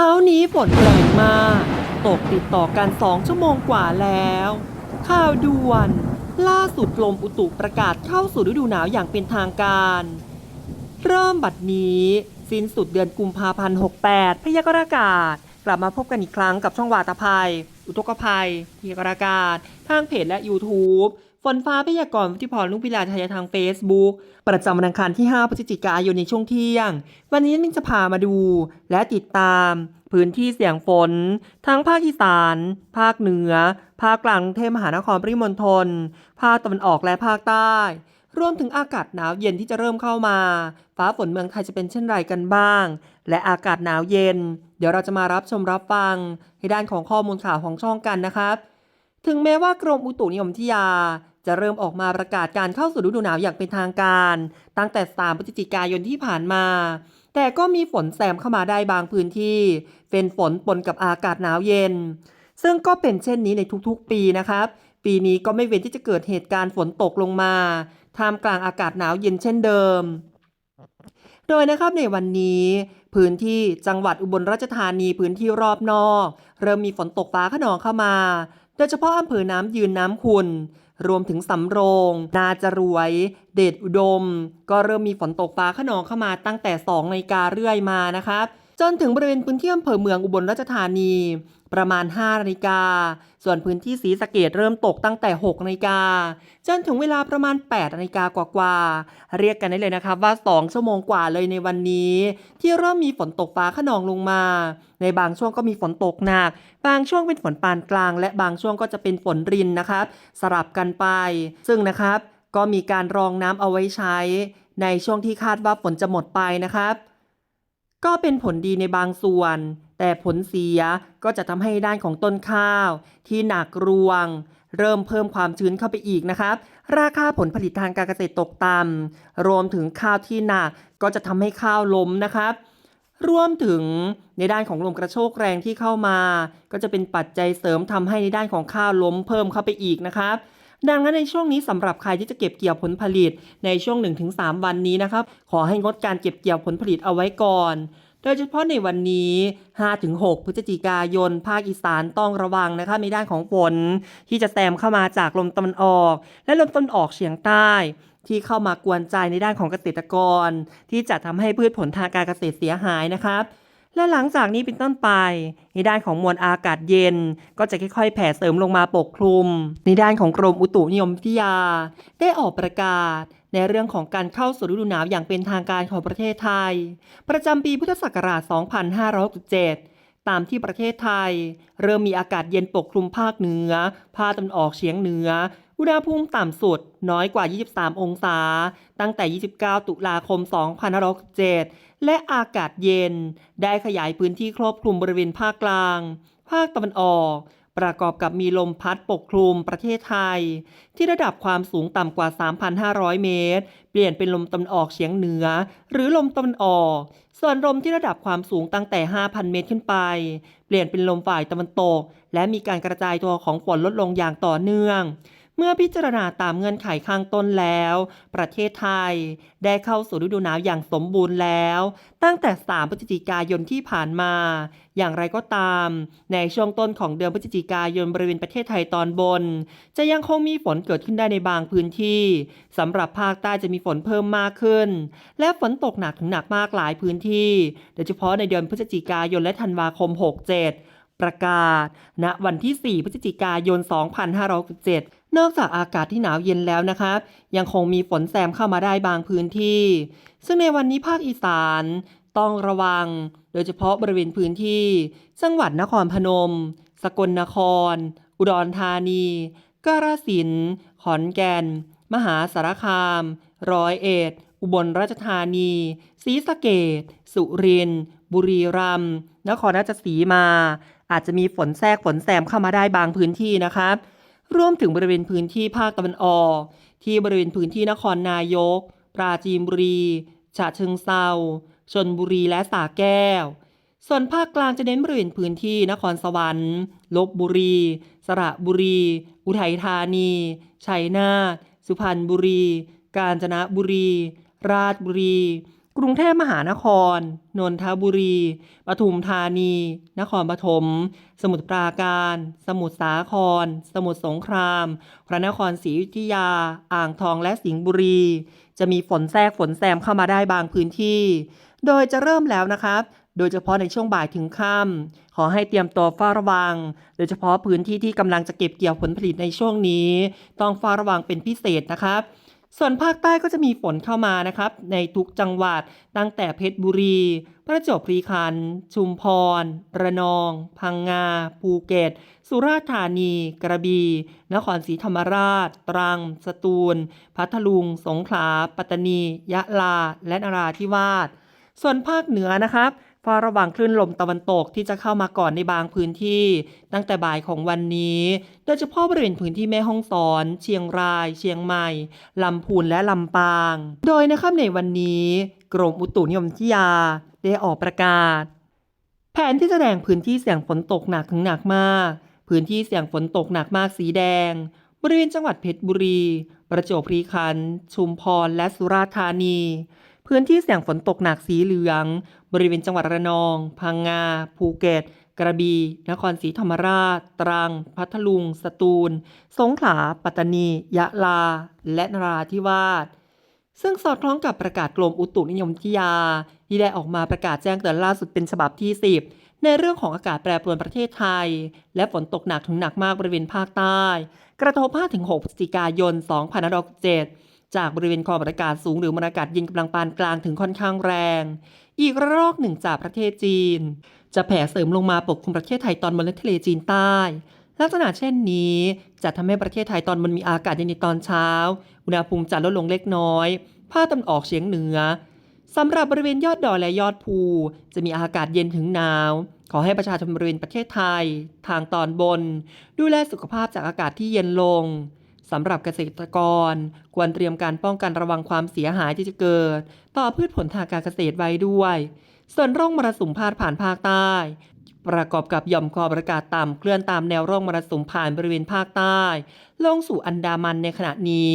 ช้านี้ฝนแรงมาก ตกติดต่อกันสองชั่วโมงกว่าแล้ว ข่าวด่วน ล่าสุดกรมอุตุประกาศเข้าสู่ฤดูหนาวอย่างเป็นทางการ เริ่มบัดนี้ สิ้นสุดเดือนกุมภาพันธ์ 68 พยากรณ์อากาศ กลับมาพบกันอีกครั้งกับช่องวาตภัย อุทกภัย พยากรณ์อากาศ ทางเพจและ YouTube นฟ้าพยากรณ์วุฒิพรลุงพิลาไทยทาง Facebook ประจำวันอังคารที่ 5พฤศจิกายนในช่วงเที่ยง วันนี้มิ้นจะพามาดู และติดตาม พื้นที่เสี่ยงฝน ทั้งภาคอีสาน ภาคเหนือ ภาคกลางกรุงเทพมหานครปริมณฑลภาคตะวันออกและภาคใต้รวมถึงอากาศหนาวเย็นที่จะเริ่มเข้ามา ฟ้าฝนเมืองไทยจะเป็นเช่นไรกันบ้าง และอากาศหนาวเย็น เดี๋ยวเราจะมารับชมรับฟังในด้านของข้อมูลข่าวของช่องกันนะครับ ถึงแม้ว่ากรมอุตุนิยมวิทยา จะเริ่มออกมาประกาศการเข้าสู่ฤดูหนาวอย่างเป็นทางการ ตั้งแต่ 3 พฤศจิกายนที่ผ่านมา แต่ก็มีฝนแซมเข้ามาได้บางพื้นที่ เป็นฝนปนกับอากาศหนาวเย็น ซึ่งก็เป็นเช่นนี้ในทุกๆ ปีนะครับ ปีนี้ก็ไม่เว้นที่จะเกิดเหตุการณ์ฝนตกลงมา ท่ามกลางอากาศหนาวเย็นเช่นเดิม โดยนะครับในวันนี้พื้นที่จังหวัดอุบลราชธานีพื้นที่รอบนอก เริ่มมีฝนตกฟ้าขนองเข้ามา โดยเฉพาะอำเภอน้ำยืนน้ำขุน รวมถึงสำโรง นาจรวย เดชอุดม ก็เริ่มมีฝนตกฟ้าขนองเข้ามาตั้งแต่2นาฬิกาเรื่อยมานะครับ จนถึงบริเวณพื้นที่อำเภอเมืองอุบลราชธานี ประมาณ5นาฬิกา ส่วนพื้นที่ศรีสะเกดเริ่มตกตั้งแต่6นาฬิกาจนถึงเวลาประมาณ8นาฬิกากว่าๆเรียกกันได้เลยนะครับว่า 2 ชั่วโมงกว่าเลยในวันนี้ ที่เริ่มมีฝนตกฟ้าขนองลงมา ในบางช่วงก็มีฝนตกหนัก บางช่วงเป็นฝนปานกลาง และบางช่วงก็จะเป็นฝนรินนะครับ สลับกันไป ซึ่งนะครับก็มีการรองน้ำเอาไว้ใช้ ในช่วงที่คาดว่าฝนจะหมดไปนะครับ ก็เป็นผลดีในบางส่วน แต่ผลเสียก็จะทำให้ด้านของต้นข้าว ที่หนักรวง เริ่มเพิ่มความชื้นเข้าไปอีกนะครับ ราคาผลผลิตทางการเกษตรตกต่ำรวมถึงข้าวที่หนักก็จะทำให้ข้าวล้มนะครับรวมถึงในด้านของลมกระโชกแรงที่เข้ามา ก็จะเป็นปัจจัยเสริมทำให้ในด้านของข้าวล้มเพิ่มเข้าไปอีกนะครับ ดังนั้นในช่วงนี้สำหรับใครที่จะเก็บเกี่ยวผลผลิตในช่วง 1-3 วันนี้นะครับ ขอให้งดการเก็บเกี่ยวผลผลิตเอาไว้ก่อน โดยเฉพาะในวันนี้ 5-6 พฤศจิกายน ภาคอีสานต้องระวังนะคะในด้านของฝนที่จะแซมเข้ามาจากลมตะวันออก และลมตะวันออกเฉียงใต้ที่เข้ามากวนใจในด้านของเกษตรกร ที่จะทำให้พืชผลทางการเกษตรเสียหายนะครับ และหลังจากนี้เป็นต้นไป ในด้านของมวลอากาศเย็น ก็จะค่อยๆ แผ่เสริมลงมาปกคลุม ในด้านของกรมอุตุนิยมวิทยา ได้ออกประกาศ ในเรื่องของการเข้าสู่ฤดูหนาวอย่างเป็นทางการของประเทศไทย ประจำปีพุทธศักราช 2567 ตามที่ประเทศไทย เริ่มมีอากาศเย็นปกคลุมภาคเหนือ ภาคตะวันออกเฉียงเหนือ อุณหภูมิต่ำสุดน้อยกว่า 23 องศา ตั้งแต่ 29 ตุลาคม 2567 และอากาศเย็น ได้ขยายพื้นที่ครอบคลุมบริเวณภาคกลาง ภาคตะวันออก ประกอบกับมีลมพัดปกคลุมประเทศไทย ที่ระดับความสูงต่ำกว่า 3,500 เมตร เปลี่ยนเป็นลมตะวันออกเฉียงเหนือ หรือลมตะวันออก ส่วนลมที่ระดับความสูงตั้งแต่ 5,000 เมตรขึ้นไป เปลี่ยนเป็นลมฝ่ายตะวันตก และมีการกระจายตัวของฝนลดลงอย่างต่อเนื่อง เมื่อพิจารณาตามเงื่อนไขข้างต้นแล้ว ประเทศไทยได้เข้าสู่ฤดูหนาวอย่างสมบูรณ์แล้ว ตั้งแต่ 3 พฤศจิกายนที่ผ่านมา อย่างไรก็ตาม ในช่วงต้นของเดือนพฤศจิกายนบริเวณประเทศไทยตอนบน จะยังคงมีฝนเกิดขึ้นได้ในบางพื้นที่สำหรับภาคใต้จะมีฝนเพิ่มมากขึ้น และฝนตกหนักถึงหนักมากหลายพื้นที่โดยเฉพาะในเดือนพฤศจิกายนและธันวาคม 67 ประกาศ ณวันที่ 4 พฤศจิกายน 2567 นอกจากอากาศที่หนาวเย็นแล้วนะครับยังคงมีฝนแซมเข้ามาได้บางพื้นที่ ซึ่งในวันนี้ภาคอีสาน ต้องระวัง โดยเฉพาะบริเวณพื้นที่ จังหวัดนครพนม สกลนคร อุดรธานี กาฬสินธุ์ขอนแก่น มหาสารคาม ร้อยเอ็ด อุบลราชธานีศรีสะเกดสุรินทร์บุรีรัมย์นครราชสีมา อาจจะมีฝนแทรกฝนแซมเข้ามาได้บางพื้นที่นะครับ รวมถึงบริเวณพื้นที่ภาคตะวันออก ที่บริเวณพื้นที่นครนายก ปราจีนบุรีฉะเชิงเซาชนบุรีและสระแก้ว ส่วนภาคกลางจะเน้นบริเวณพื้นที่นครสวรรค์ลบบุรี สระบุรี อุทัยธานี ชัยนาท สุพรรณบุรี กาญจนบุรี ราชบุรี กรุงเทพมหานคร นนทบุรี ปทุมธานี นครปฐม สมุทรปราการ สมุทรสาคร สมุทรสงคราม พระนครศรีอยุธยา อ่างทองและสิงห์บุรี จะมีฝนแทรกฝนแซมเข้ามาได้บางพื้นที่ โดยจะเริ่มแล้วนะครับ โดยเฉพาะในช่วงบ่ายถึงค่ำขอให้เตรียมตัวเฝ้าระวัง โดยเฉพาะพื้นที่ที่กำลังจะเก็บเกี่ยวผลผลิตในช่วงนี้ ต้องเฝ้าระวังเป็นพิเศษนะครับ ส่วนภาคใต้ก็จะมีฝนเข้ามานะครับ ในทุกจังหวัดตั้งแต่เพชรบุรี ประจวบคีรีขันธ์ชุมพร ระนอง พังงา ภูเก็ต สุราษฎร์ธานี กระบี่ นครศรีธรรมราช ตรัง สตูล พัทลุง สงขลา ปัตตานี ยะลา และนราธิวาส ส่วนภาคเหนือนะครับ เฝ้าระวังคลื่นลมตะวันตกที่จะเข้ามาก่อนในบางพื้นที่ ตั้งแต่บ่ายของวันนี้ โดยเฉพาะบริเวณพื้นที่แม่ฮ่องสอน เชียงราย เชียงใหม่ ลำพูนและลำปาง โดยนะครับในวันนี้ กรมอุตุนิยมวิทยา ได้ออกประกาศ แผนที่แสดงพื้นที่เสี่ยงฝนตกหนักถึงหนักมาก พื้นที่เสี่ยงฝนตกหนักมากสีแดง บริเวณจังหวัดเพชรบุรี ประจวบคีรีขันธ์ชุมพรและสุราษฎร์ธานี พื้นที่เสี่ยงฝนตกหนักสีเหลือง บริเวณจังหวัดระนอง พังงา ภูเก็ต กระบี่ นครศรีธรรมราช ตรัง พัทลุง สตูล สงขลา ปัตตานี ยะลา และนราธิวาส ซึ่งสอดคล้องกับประกาศกรมอุตุนิยมวิทยา ที่ได้ออกมาประกาศแจ้งเตือนล่าสุดเป็นฉบับที่ 10ในเรื่องของอากาศแปรปรวนประเทศไทย และฝนตกหนักถึงหนักมากบริเวณภาคใต้ กระทบ5-6พฤศจิกายน 2567 จากบริเวณความกดอากาศสูงหรือมวลอากาศเย็นกำลังปานกลางถึงค่อนข้างแรง อีกระลอกหนึ่งจากประเทศจีน จะแผ่เสริมลงมาปกคลุมประเทศไทยตอนบนและทะเลจีนใต้ ลักษณะเช่นนี้จะทำให้ประเทศไทยตอนบนมีอากาศเย็นในตอนเช้า อุณหภูมิจะลดลงเล็กน้อย ภาคตะวันออกเฉียงเหนือสำหรับบริเวณยอดดอยและยอดภู จะมีอากาศเย็นถึงหนาว ขอให้ประชาชนบริเวณประเทศไทย ทางตอนบน ดูแลสุขภาพจากอากาศที่เย็นลง สำหรับเกษตรกร ควรเตรียมการป้องกันระวังความเสียหายที่จะเกิด ต่อพืชผลทางการเกษตรไว้ด้วย ส่วนร่องมรสุมพาดผ่านภาคใต้ ประกอบกับหย่อมความกดอากาศต่ำเคลื่อนตามแนวร่องมรสุมผ่านบริเวณภาคใต้ ลงสู่อันดามันในขณะนี้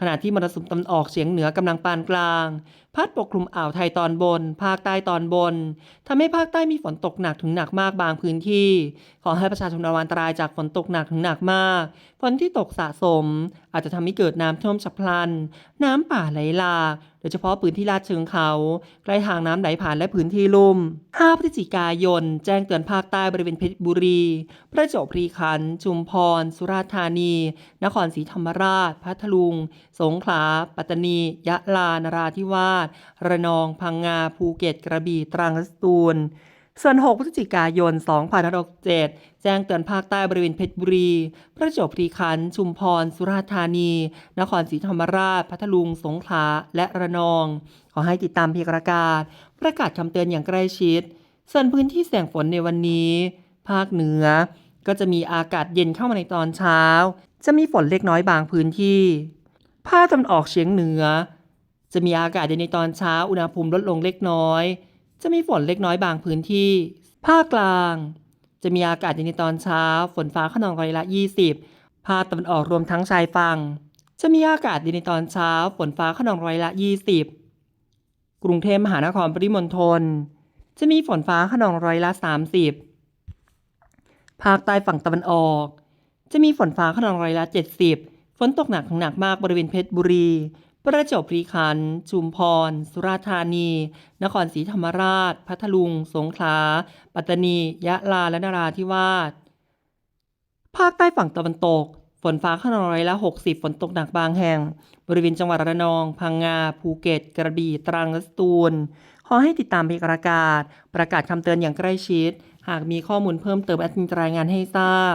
ขณะที่มรสุมตะวันออกเฉียงเหนือกำลังปานกลาง พัดปกคลุมอ่าวไทยตอนบน ภาคใต้ตอนบนทำให้ภาคใต้มีฝนตกหนักถึงหนักมากบางพื้นที่ ขอให้ประชาชนระวังอันตรายจากฝนตกหนักถึงหนักมาก ฝนที่ตกสะสม อาจจะทำให้เกิดน้ำท่วมฉับพลัน น้ำป่าไหลหลากโดยเฉพาะพื้นที่ลาดเชิงเขา ใกล้ทางน้ำไหลผ่านและพื้นที่ลุ่ม 5 พฤศจิกายน แจ้งเตือนภาคใต้บริเวณเพชรบุรี ประจวบคีรีขันธ์ ชุมพร สุราษฎร์ธานี นครศรีธรรมราช พัทลุง สงขลา ปัตตานี ยะลา นราธิวาส ระนอง พังงา ภูเก็ต กระบี่ ตรังและสตูล ส่วน 6 พฤศจิกายน 2567 แจ้งเตือนภาคใต้บริเวณเพชรบุรี ประจวบคีรีขันธ์ ชุมพร สุราษฎร์ธานี นครศรีธรรมราช พัทลุง สงขลา และระนอง ขอให้ติดตามเพจประกาศ ประกาศคำเตือนอย่างใกล้ชิด ส่วนพื้นที่เสี่ยงฝนในวันนี้ ภาคเหนือ ก็จะมีอากาศเย็นเข้ามาในตอนเช้า จะมีฝนเล็กน้อยบางพื้นที่ ภาคตะวันออกเฉียงเหนือ จะมีอากาศเย็นในตอนเช้าอุณหภูมิลดลงเล็กน้อย จะมีฝนเล็กน้อยบางพื้นที่ ภาคกลาง จะมีอากาศเย็นในตอนเช้า ฝนฟ้าขนองร้อยละ 20 ภาคตะวันออกรวมทั้งชายฝั่ง จะมีอากาศเย็นในตอนเช้า ฝนฟ้าขนองร้อยละ 20 กรุงเทพมหานครปริมณฑลจะมีฝนฟ้าขนองร้อยละ 30 ภาคใต้ฝั่งตะวันออก จะมีฝนฟ้าขนองร้อยละ 70 ฝนตกหนักหนักมากบริเวณเพชรบุรี ประจวบคีรีขันธ์ชุมพร สุราษฎร์ธานี นครศรีธรรมราช พัทลุง สงขลา ปัตตานี ยะลา และนราธิวาส ภาคใต้ฝั่งตะวันตก ฝนฟ้าขนองร้อยละ 60 ฝนตกหนักบางแห่ง บริเวณจังหวัดระนอง พังงา ภูเก็ต กระบี่ ตรัง และสตูล ขอให้ติดตามเพจประกาศ ประกาศคำเตือนอย่างใกล้ชิด หากมีข้อมูลเพิ่มเติมแอดมินจะรายงานให้ทราบ